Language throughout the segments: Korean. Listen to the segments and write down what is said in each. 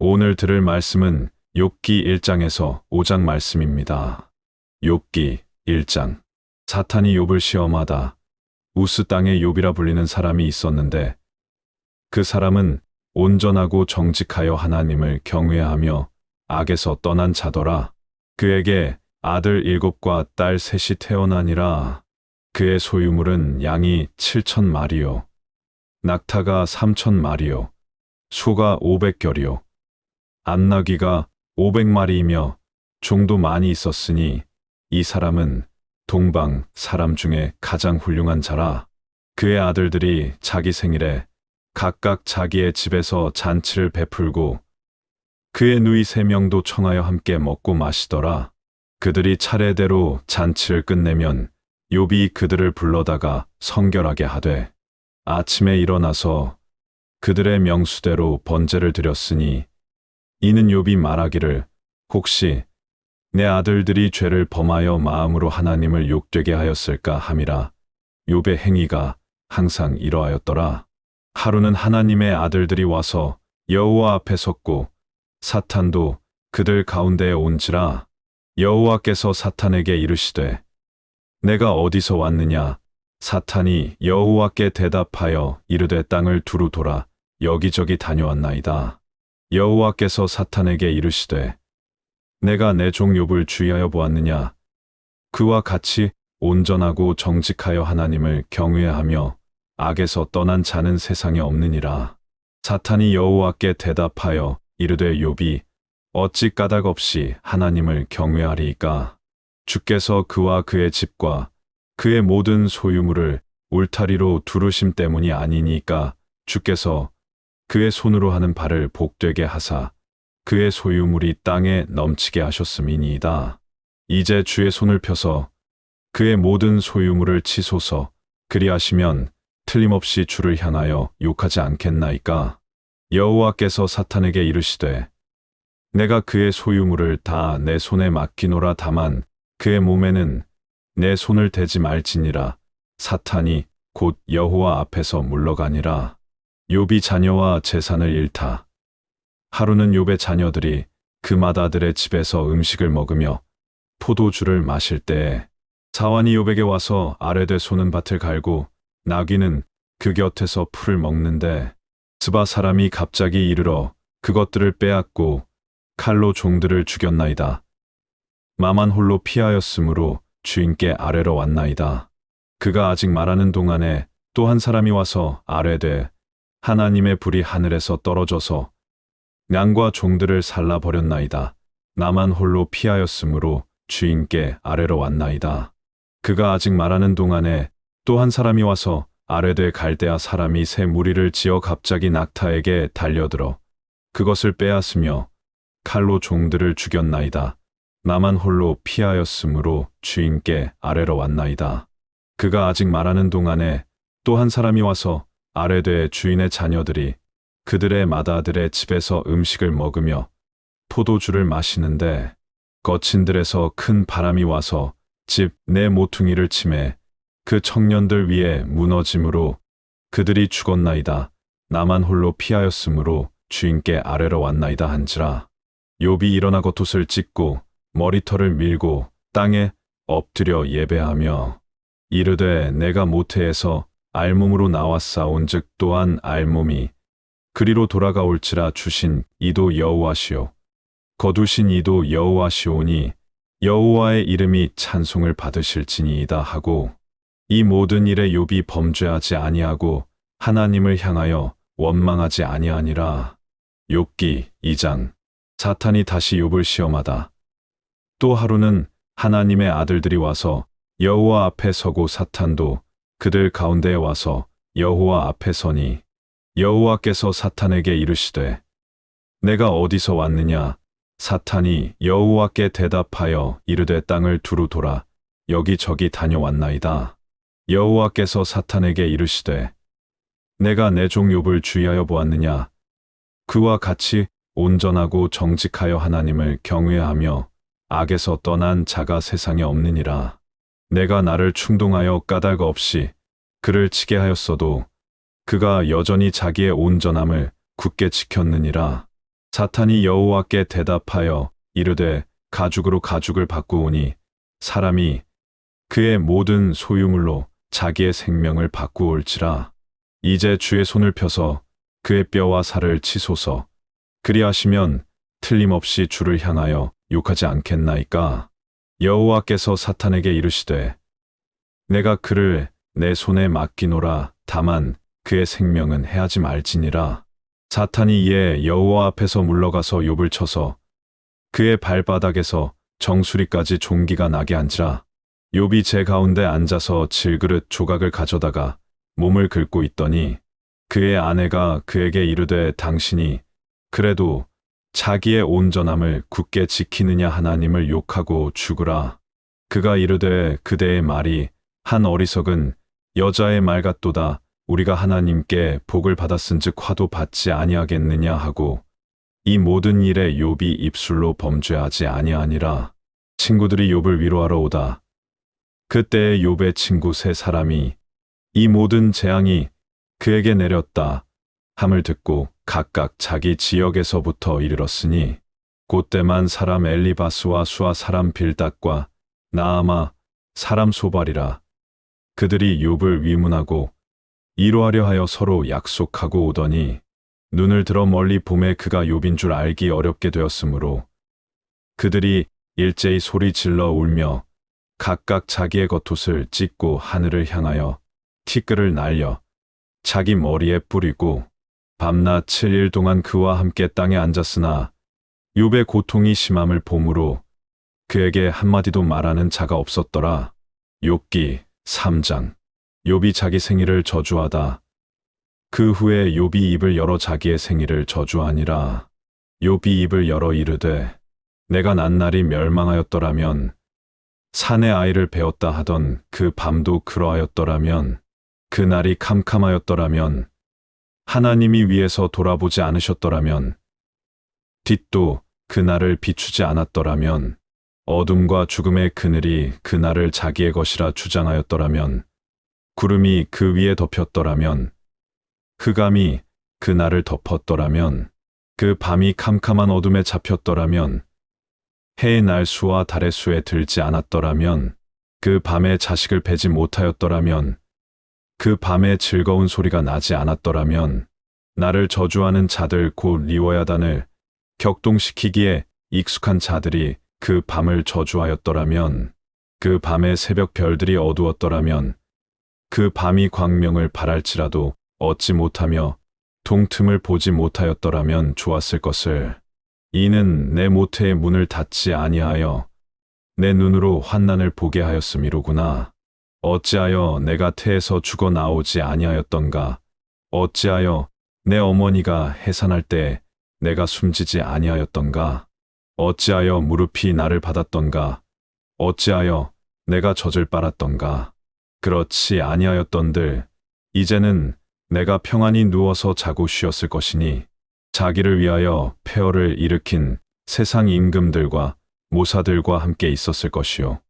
오늘 들을 말씀은 욥기 1장에서 5장 말씀입니다. 욥기 1장 사탄이 욥을 시험하다 우스 땅의 욥이라 불리는 사람이 있었는데 그 사람은 온전하고 정직하여 하나님을 경외하며 악에서 떠난 자더라. 그에게 아들 일곱과 딸 셋이 태어나니라. 그의 소유물은 양이 칠천 마리요. 낙타가 삼천 마리요. 소가 오백 결이요. 안나귀가 오백 마리이며 종도 많이 있었으니 이 사람은 동방 사람 중에 가장 훌륭한 자라. 그의 아들들이 자기 생일에 각각 자기의 집에서 잔치를 베풀고 그의 누이 세 명도 청하여 함께 먹고 마시더라. 그들이 차례대로 잔치를 끝내면 욥이 그들을 불러다가 성결하게 하되 아침에 일어나서 그들의 명수대로 번제를 드렸으니 이는 욥이 말하기를 혹시 내 아들들이 죄를 범하여 마음으로 하나님을 욕되게 하였을까 함이라. 욥의 행위가 항상 이러하였더라. 하루는 하나님의 아들들이 와서 여호와 앞에 섰고 사탄도 그들 가운데에 온지라. 여호와께서 사탄에게 이르시되 내가 어디서 왔느냐? 사탄이 여호와께 대답하여 이르되 땅을 두루 돌아 여기저기 다녀왔나이다 여호와께서 사탄에게 이르시되 내가 내 종 욥을 주의하여 보았느냐 그와 같이 온전하고 정직하여 하나님을 경외하며 악에서 떠난 자는 세상에 없느니라. 사탄이 여호와께 대답하여 이르되 욥이 어찌 까닭 없이 하나님을 경외하리이까? 주께서 그와 그의 집과 그의 모든 소유물을 울타리로 두르심 때문이 아니니까 주께서 그의 손으로 하는 발을 복되게 하사 그의 소유물이 땅에 넘치게 하셨음이니이다. 이제 주의 손을 펴서 그의 모든 소유물을 치소서 그리하시면 틀림없이 주를 향하여 욕하지 않겠나이까? 여호와께서 사탄에게 이르시되 내가 그의 소유물을 다 내 손에 맡기노라 다만 그의 몸에는 내 손을 대지 말지니라 사탄이 곧 여호와 앞에서 물러가니라 욥이 자녀와 재산을 잃다 하루는 욥의 자녀들이 그 맏아들의 집에서 음식을 먹으며 포도주를 마실 때에 사환이 욥에게 와서 아래되 소는 밭을 갈고 나귀는 그 곁에서 풀을 먹는데 스바 사람이 갑자기 이르러 그것들을 빼앗고 칼로 종들을 죽였나이다. 마만 홀로 피하였으므로 주인께 아래로 왔나이다. 그가 아직 말하는 동안에 또 한 사람이 와서 아뢰되 하나님의 불이 하늘에서 떨어져서 양과 종들을 살라 버렸나이다. 나만 홀로 피하였으므로 주인께 아래로 왔나이다. 그가 아직 말하는 동안에 또 한 사람이 와서 아래되 갈대아 사람이 새 무리를 지어 갑자기 낙타에게 달려들어 그것을 빼앗으며 칼로 종들을 죽였나이다. 나만 홀로 피하였으므로 주인께 아래로 왔나이다. 그가 아직 말하는 동안에 또 한 사람이 와서 아래되 주인의 자녀들이 그들의 맏아들의 집에서 음식을 먹으며 포도주를 마시는데 거친들에서 큰 바람이 와서 집 내 모퉁이를 치매 그 청년들 위에 무너짐으로 그들이 죽었나이다. 나만 홀로 피하였으므로 주인께 아래로 왔나이다 한지라. 욥이 일어나 겉옷을 찢고 머리털을 밀고 땅에 엎드려 예배하며 이르되 내가 모태에서 알몸으로 나왔사온즉 또한 알몸이 그리로 돌아가올지라 주신 이도 여호와시오 거두신 이도 여호와시오니 여호와의 이름이 찬송을 받으실지니이다 하고 이 모든 일에 욥이 범죄하지 아니하고 하나님을 향하여 원망하지 아니하니라. 욥기 2장 사탄이 다시 욥을 시험하다. 또 하루는 하나님의 아들들이 와서 여호와 앞에 서고 사탄도 그들 가운데에 와서 여호와 앞에 서니 여호와께서 사탄에게 이르시되 내가 어디서 왔느냐? 사탄이 여호와께 대답하여 이르되 땅을 두루 돌아 여기저기 다녀왔나이다. 여호와께서 사탄에게 이르시되 내가 내 종 욥을 주의하여 보았느냐? 그와 같이 온전하고 정직하여 하나님을 경외하며 악에서 떠난 자가 세상에 없느니라 내가 나를 충동하여 까닭 없이 그를 치게 하였어도 그가 여전히 자기의 온전함을 굳게 지켰느니라. 사탄이 여호와께 대답하여 이르되 가죽으로 가죽을 바꾸오니 사람이 그의 모든 소유물로 자기의 생명을 바꾸올지라. 이제 주의 손을 펴서 그의 뼈와 살을 치소서. 그리하시면 틀림없이 주를 향하여 욕하지 않겠나이까 여호와께서 사탄에게 이르시되 내가 그를 내 손에 맡기노라. 다만 그의 생명은 해하지 말지니라. 사탄이 이에 여호와 앞에서 물러가서 욥을 쳐서 그의 발바닥에서 정수리까지 종기가 나게 앉으라. 욥이 제 가운데 앉아서 질그릇 조각을 가져다가 몸을 긁고 있더니 그의 아내가 그에게 이르되 당신이 그래도 자기의 온전함을 굳게 지키느냐 하나님을 욕하고 죽으라. 그가 이르되 그대의 말이 한 어리석은 여자의 말 같도다. 우리가 하나님께 복을 받았은즉 화도 받지 아니하겠느냐 하고 이 모든 일에 욥이 입술로 범죄하지 아니하니라. 친구들이 욥을 위로하러 오다. 그때에 욥의 친구 세 사람이 이 모든 재앙이 그에게 내렸다. 함을 듣고 각각 자기 지역에서부터 이르렀으니 곧때만 사람 엘리바스와 수아 사람 빌닷과 나아마 사람 소발이라. 그들이 욥을 위문하고 이로하려 하여 서로 약속하고 오더니 눈을 들어 멀리 봄에 그가 욥인 줄 알기 어렵게 되었으므로 그들이 일제히 소리 질러 울며 각각 자기의 겉옷을 찢고 하늘을 향하여 티끌을 날려 자기 머리에 뿌리고 밤낮 7일 동안 그와 함께 땅에 앉았으나 욥의 고통이 심함을 보므로 그에게 한마디도 말하는 자가 없었더라. 욥기 3장 욥이 자기 생일을 저주하다. 그 후에 욥이 입을 열어 자기의 생일을 저주하니라. 욥이 입을 열어 이르되 내가 난 날이 멸망하였더라면 산의 아이를 배웠다 하던 그 밤도 그러하였더라면 그 날이 캄캄하였더라면 하나님이 위에서 돌아보지 않으셨더라면 뒷도 그날을 비추지 않았더라면 어둠과 죽음의 그늘이 그날을 자기의 것이라 주장하였더라면 구름이 그 위에 덮였더라면 흑암이 그날을 덮었더라면 그 밤이 캄캄한 어둠에 잡혔더라면 해의 날 수와 달의 수에 들지 않았더라면 그 밤에 자식을 베지 못하였더라면 그 밤에 즐거운 소리가 나지 않았더라면 나를 저주하는 자들 곧 리워야단을 격동시키기에 익숙한 자들이 그 밤을 저주하였더라면 그 밤에 새벽 별들이 어두웠더라면 그 밤이 광명을 발할지라도 얻지 못하며 동틈을 보지 못하였더라면 좋았을 것을 이는 내 모태의 문을 닫지 아니하여 내 눈으로 환난을 보게 하였음이로구나. 어찌하여 내가 태에서 죽어 나오지 아니하였던가? 어찌하여 내 어머니가 해산할 때 내가 숨지지 아니하였던가? 어찌하여 무릎이 나를 받았던가? 어찌하여 내가 젖을 빨았던가? 그렇지 아니하였던들 이제는 내가 평안히 누워서 자고 쉬었을 것이니 자기를 위하여 폐허를 일으킨 세상 임금들과 모사들과 함께 있었을 것이요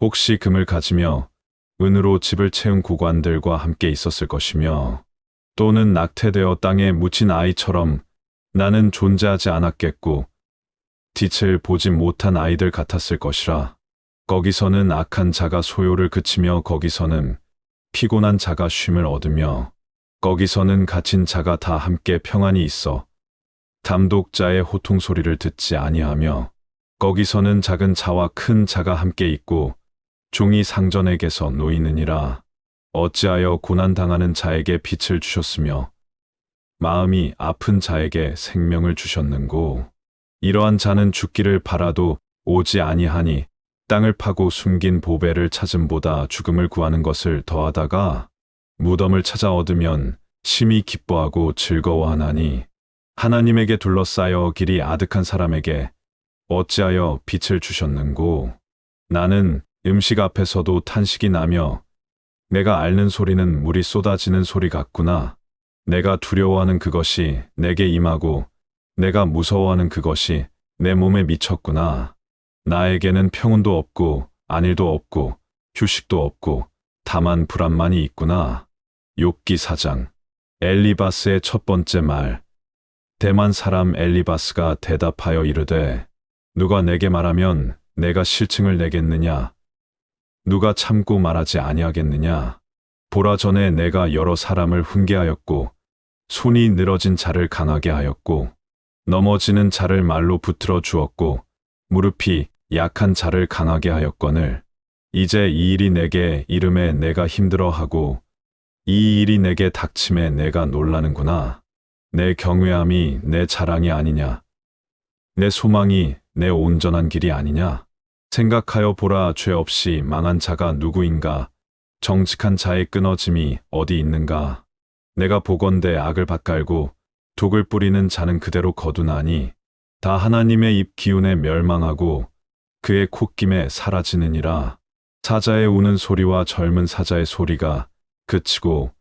혹시 금을 가지며 은으로 집을 채운 고관들과 함께 있었을 것이며 또는 낙태되어 땅에 묻힌 아이처럼 나는 존재하지 않았겠고 빛을 보지 못한 아이들 같았을 것이라. 거기서는 악한 자가 소요를 그치며 거기서는 피곤한 자가 쉼을 얻으며 거기서는 갇힌 자가 다 함께 평안히 있어 담독자의 호통 소리를 듣지 아니하며 거기서는 작은 자와 큰 자가 함께 있고 종이 상전에게서 놓이느니라. 어찌하여 고난당하는 자에게 빛을 주셨으며 마음이 아픈 자에게 생명을 주셨는고 이러한 자는 죽기를 바라도 오지 아니하니 땅을 파고 숨긴 보배를 찾음보다 죽음을 구하는 것을 더하다가 무덤을 찾아 얻으면 심히 기뻐하고 즐거워하나니 하나님에게 둘러싸여 길이 아득한 사람에게 어찌하여 빛을 주셨는고 나는 음식 앞에서도 탄식이 나며 내가 앓는 소리는 물이 쏟아지는 소리 같구나. 내가 두려워하는 그것이 내게 임하고 내가 무서워하는 그것이 내 몸에 미쳤구나. 나에게는 평온도 없고 안일도 없고 휴식도 없고 다만 불안만이 있구나. 욥기 사장 엘리바스의 첫 번째 말 대만 사람 엘리바스가 대답하여 이르되 누가 내게 말하면 내가 실증을 내겠느냐 누가 참고 말하지 아니하겠느냐 보라 전에 내가 여러 사람을 훈계하였고 손이 늘어진 자를 강하게 하였고 넘어지는 자를 말로 붙들어 주었고 무릎이 약한 자를 강하게 하였거늘 이제 이 일이 내게 이름에 내가 힘들어하고 이 일이 내게 닥침에 내가 놀라는구나. 내 경외함이 내 자랑이 아니냐. 내 소망이 내 온전한 길이 아니냐. 생각하여 보라 죄 없이 망한 자가 누구인가. 정직한 자의 끊어짐이 어디 있는가. 내가 보건대 악을 밭갈고 독을 뿌리는 자는 그대로 거두나니 다 하나님의 입 기운에 멸망하고 그의 콧김에 사라지느니라. 사자의 우는 소리와 젊은 사자의 소리가 그치고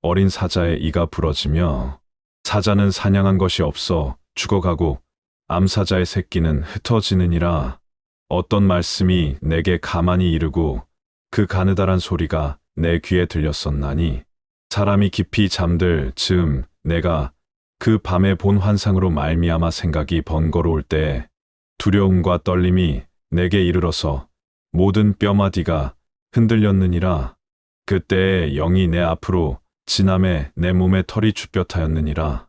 어린 사자의 이가 부러지며 사자는 사냥한 것이 없어 죽어가고 암사자의 새끼는 흩어지느니라. 어떤 말씀이 내게 가만히 이르고 그 가느다란 소리가 내 귀에 들렸었나니 사람이 깊이 잠들 즈음 내가 그 밤에 본 환상으로 말미암아 생각이 번거로울 때 두려움과 떨림이 내게 이르러서 모든 뼈마디가 흔들렸느니라. 그때에 영이 내 앞으로 지남에 내 몸에 털이 주뼛하였느니라.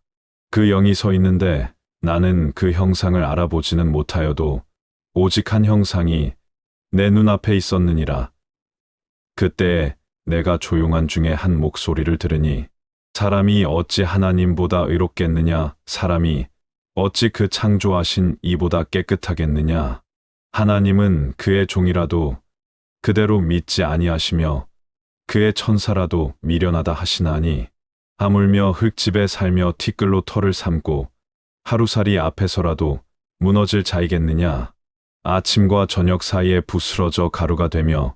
그 영이 서 있는데 나는 그 형상을 알아보지는 못하여도 오직 한 형상이 내 눈앞에 있었느니라. 그때에 내가 조용한 중에 한 목소리를 들으니 사람이 어찌 하나님보다 의롭겠느냐? 사람이 어찌 그 창조하신 이보다 깨끗하겠느냐? 하나님은 그의 종이라도 그대로 믿지 아니하시며 그의 천사라도 미련하다 하시나니 하물며 흙집에 살며 티끌로 털을 삼고 하루살이 앞에서라도 무너질 자이겠느냐 아침과 저녁 사이에 부스러져 가루가 되며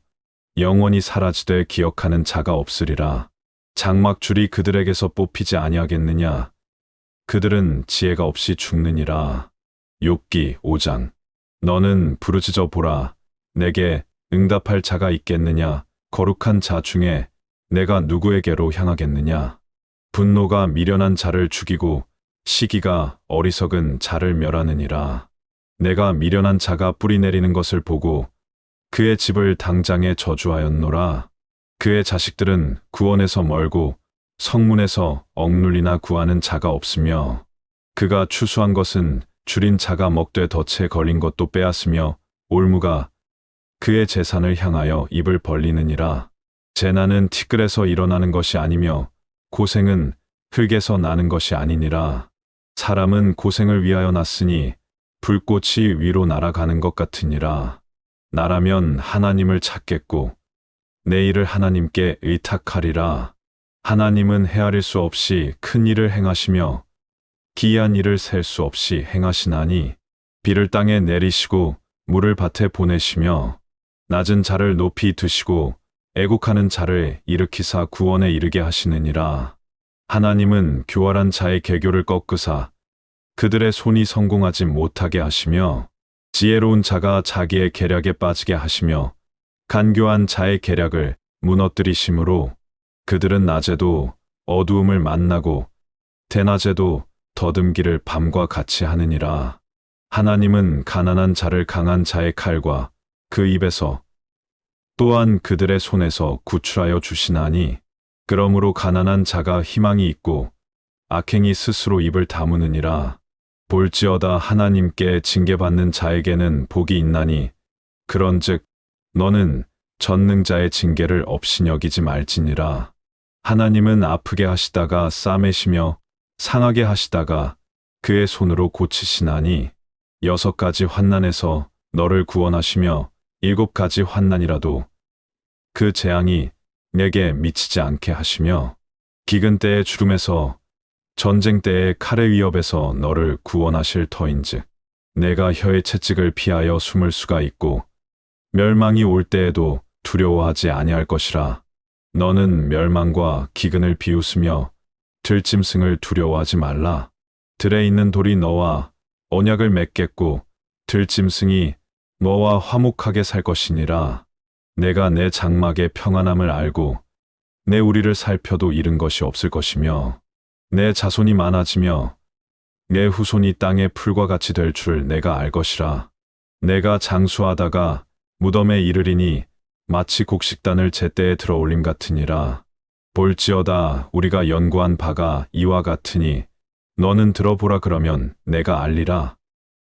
영원히 사라지되 기억하는 자가 없으리라. 장막줄이 그들에게서 뽑히지 아니하겠느냐? 그들은 지혜가 없이 죽느니라. 욥기 5장. 너는 부르짖어 보라. 내게 응답할 자가 있겠느냐? 거룩한 자 중에 내가 누구에게로 향하겠느냐? 분노가 미련한 자를 죽이고 시기가 어리석은 자를 멸하느니라 내가 미련한 자가 뿌리 내리는 것을 보고 그의 집을 당장에 저주하였노라 그의 자식들은 구원에서 멀고 성문에서 억눌리나 구하는 자가 없으며 그가 추수한 것은 줄인 자가 먹되 덫에 걸린 것도 빼앗으며 올무가 그의 재산을 향하여 입을 벌리느니라. 재난은 티끌에서 일어나는 것이 아니며 고생은 흙에서 나는 것이 아니니라. 사람은 고생을 위하여 났으니 불꽃이 위로 날아가는 것 같으니라. 나라면 하나님을 찾겠고 내 일을 하나님께 의탁하리라. 하나님은 헤아릴 수 없이 큰 일을 행하시며 기이한 일을 셀 수 없이 행하시나니 비를 땅에 내리시고 물을 밭에 보내시며 낮은 자를 높이 드시고 애국하는 자를 일으키사 구원에 이르게 하시느니라. 하나님은 교활한 자의 개교를 꺾으사 그들의 손이 성공하지 못하게 하시며 지혜로운 자가 자기의 계략에 빠지게 하시며 간교한 자의 계략을 무너뜨리심으로 그들은 낮에도 어두움을 만나고 대낮에도 더듬기를 밤과 같이 하느니라. 하나님은 가난한 자를 강한 자의 칼과 그 입에서 또한 그들의 손에서 구출하여 주시나니 그러므로 가난한 자가 희망이 있고 악행이 스스로 입을 다무느니라. 볼지어다 하나님께 징계받는 자에게는 복이 있나니 그런즉 너는 전능자의 징계를 없이 여기지 말지니라. 하나님은 아프게 하시다가 싸매시며 상하게 하시다가 그의 손으로 고치시나니 여섯 가지 환난에서 너를 구원하시며 일곱 가지 환난이라도 그 재앙이 내게 미치지 않게 하시며 기근 때의 주름에서 전쟁 때의 칼의 위협에서 너를 구원하실 터인즉 내가 혀의 채찍을 피하여 숨을 수가 있고 멸망이 올 때에도 두려워하지 아니할 것이라. 너는 멸망과 기근을 비웃으며 들짐승을 두려워하지 말라. 들에 있는 돌이 너와 언약을 맺겠고 들짐승이 너와 화목하게 살 것이니라. 내가 내 장막의 평안함을 알고 내 우리를 살펴도 잃은 것이 없을 것이며 내 자손이 많아지며 내 후손이 땅의 풀과 같이 될 줄 내가 알 것이라. 내가 장수하다가 무덤에 이르리니 마치 곡식단을 제때에 들어 올림 같으니라. 볼지어다 우리가 연구한 바가 이와 같으니 너는 들어보라 그러면 내가 알리라.